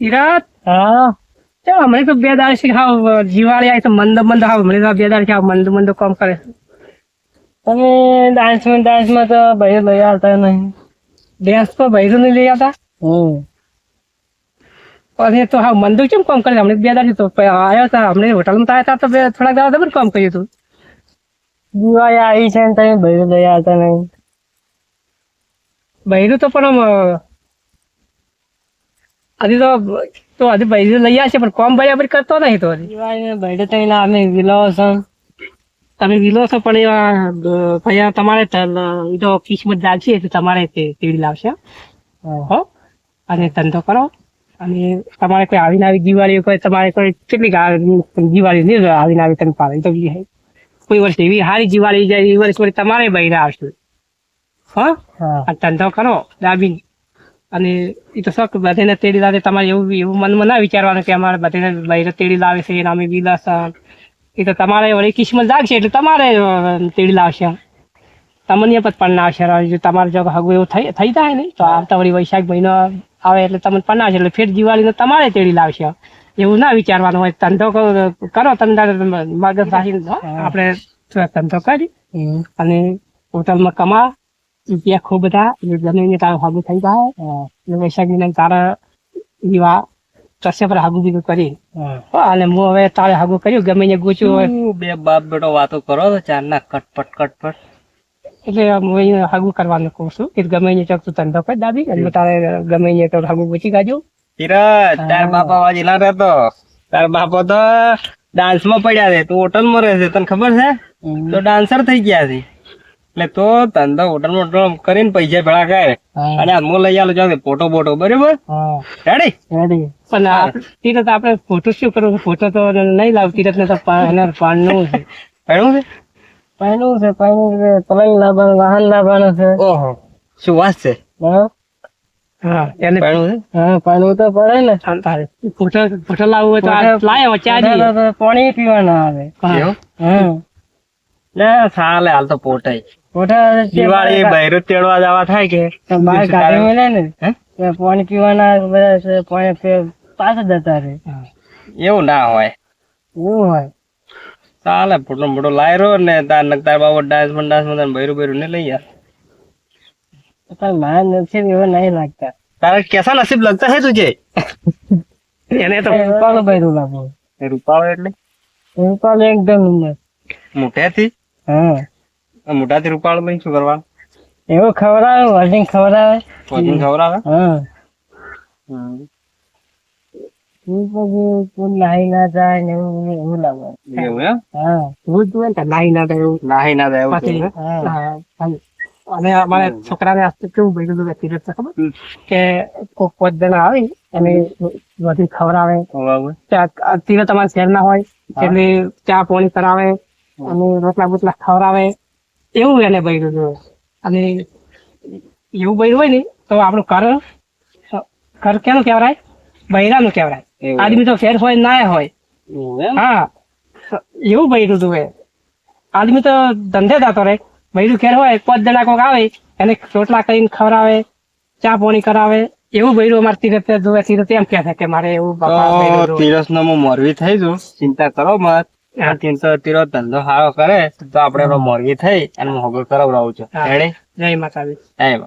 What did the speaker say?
ઈરાત? હા. ચાલ અમને તો બે દાળ છે હાવ જીવાળી આવી તો મંદ મંદ હાવ મને તો બે દાળ છે હાવ મંદ મંદ કામ કરે. તમે ડાન્સમાં ડાન્સમાં તો ભાઈ લઈ આવતા નહીં. ડાન્સ તો ભાઈ નહીં લઈ આવતા? હમ. પછી તો હાવ મંદ કેમ કામ કરે? અમને બે દાળ તો આવ્યા હતા અમને હોટલમાં તો આવ્યા હતા તો થોડાક દાડા તો કામ કર્યું હતું જીવાળી આવી છે ને તમે ભાઈ લઈ આવતા નહીં. બૈરું તો પણ આમ હજી તો તો હજી બૈરું લઈ આવશે પણ કોમ બરાબર કરતો નહીં તો ભાઈ તો અમે વિલાવો છો તમે વિલો છો પણ એવા ભૈયા તમારે તો કિસ્મત જાગશે એટલે તમારે તે તેડી લાવશે. હો. અને ધંધો કરો. અને તમારે કોઈ આવીને આવી દિવાળી કોઈ તમારે કોઈ કેટલી દિવાળી નહીં આવીને આવી તમે પાડે. તો કોઈ વર્ષ એવી સારી દિવાળી જાય એ વર્ષ તમારે બૈરા આવશે. હો આ ધંધો કરો દાબીને અને એ તો શોખ બધાને તેડી લાવે તમારે એવું એવું મનમાં ના વિચારવાનું કે અમારે બધાને બૈરા તેડી લાવે છે એના અમે વિલાસ એ તો તમારે વળી કિસ્મત લાગશે એટલે તમારે તેડી લાવશે તમને પણ પન્નાવશે જો તમારે જો હગું એવું થઈ થઈ જાય ને તો આવતા વળી વૈશાખ મહિનો આવે એટલે તમને પન્નાવશે એટલે ફેર દિવાળીને તમારે તેડી લાવશે એવું ના વિચારવાનું હોય ધંધો કરો તારે મગજ રાખીને આપણે ધંધો કરી અને હોટલમાં કમા રૂપિયા ખૂબ થઈ જાય એવા પર હાગું બીગું કરી અને હું હવે તારે હાગુ કર્યું ગમે એને ગૂંચ્યું હોય બે બાપ બેટો વાતો કરો તો ચાર ના કટપટ કટપટ એટલે હું એને કરવાનું કહું છું કે ગમે ને ચોક તું ધંધો કરી દાબી અને તારે ગમે ને તો હાગુ ગૂંચી ગાજો ધીરજ તાર બાપા વાજી ના રહેતો. તાર બાપો તો ડાન્સમાં પડ્યા છે. તું હોટલમાં રહે છે તને ખબર છે? તો ડાન્સર થઈ ગયા છે. એટલે તો ધંધો હોટલ મોટલ કરીને પૈસા ભેળા કરે અને હાથમાં લઈ આલો જાવ ફોટો બોટો બરોબર? રેડી રેડી પણ આ આપણે ફોટો શું કરવું ફોટો તો નહીં લાવ તીરથ ને તો પાણી પાણનું છે. પહેણું છે? પહેણું છે પહેણું છે. પલંગ લાવવાનું વાહન લાવવાનું છે. ઓહો. શું વાત છે? હા. એને પહેણું છે? હા પહેણું તો પડે ને. તારે. ફોટો ફોટો લાવવું હોય તો લાયો પાણી પીવાના આવે. હા. ના સાલે હાલ તો પોટાય. પોટા દિવાળી બહેરો તેડવા જવા થાય કે? મારે ગાડી મળે ને પાણી પીવાના બધા છે પાણી પી પાછા જતા રહે. એવું ના હોય. એવું હોય. ચાલે ફોટો મોટો લાયરો ને તાર નકતાર બાબો ડાન્સમાં ડાન્સમાં બૈરું બૈરું ને લઈ યાર મારા નસીબ એવો નહીં લાગતા. તારા કેસા નસીબ લગતા હે તુજે? એને તો રૂપાળો બૈરું લાગો રૂપાળો એટલે? રૂપાળો એકદમ મોટેથી? હા. મોટાથી રૂપાળો બની શું કરવા એવું ખવડાવે આવે ખવડાવે. વજન ખવડાવે? હા. નાહી ના જાય ને એવું લાગે. એવું એમ? હા. ભૂત હોય નાહી ના થાય એવું. નાહી ના જાય પાછી. હા, હા. અને અમારે છોકરાને આસ્તે કેવું બન્યું હતું કે ખબર. કે કોક પાંચ જણા આવી અને બધી ખવડાવે. એવું તમારે શેર ના હોય એટલે ચા પોણી કરાવે અને રોટલા બોટલા ખવડાવે. એવું એને બન્યું હતું અને એવું બન્યું હોય ને તો આપણું કર કર કેનું કહેવાય? બૈરાનું કહેવાય. આદમી તો ફેર હોય ના હોય. હા. એવું બન્યું હતું એ. આદમી તો ધંધે જતો રહે બૈરું ઘેર હોય પાંચ જણા કોક આવે એને રોટલા કરીને ખવડાવે ચા પાણી કરાવે. એવું બૈરું અમારે તીરથ જોવે તીરથ એમ કે છે કે મારે એવું બાપા બૈરું તો. નો મોરવી થઈ જો ચિંતા કરો મત. હા. તીન તો તીરો ધંધો સારો કરે તો આપડે એનો મોરવી થઈ અને મોગો હગો કરાવડાવું છું. જય માતાજી. એમ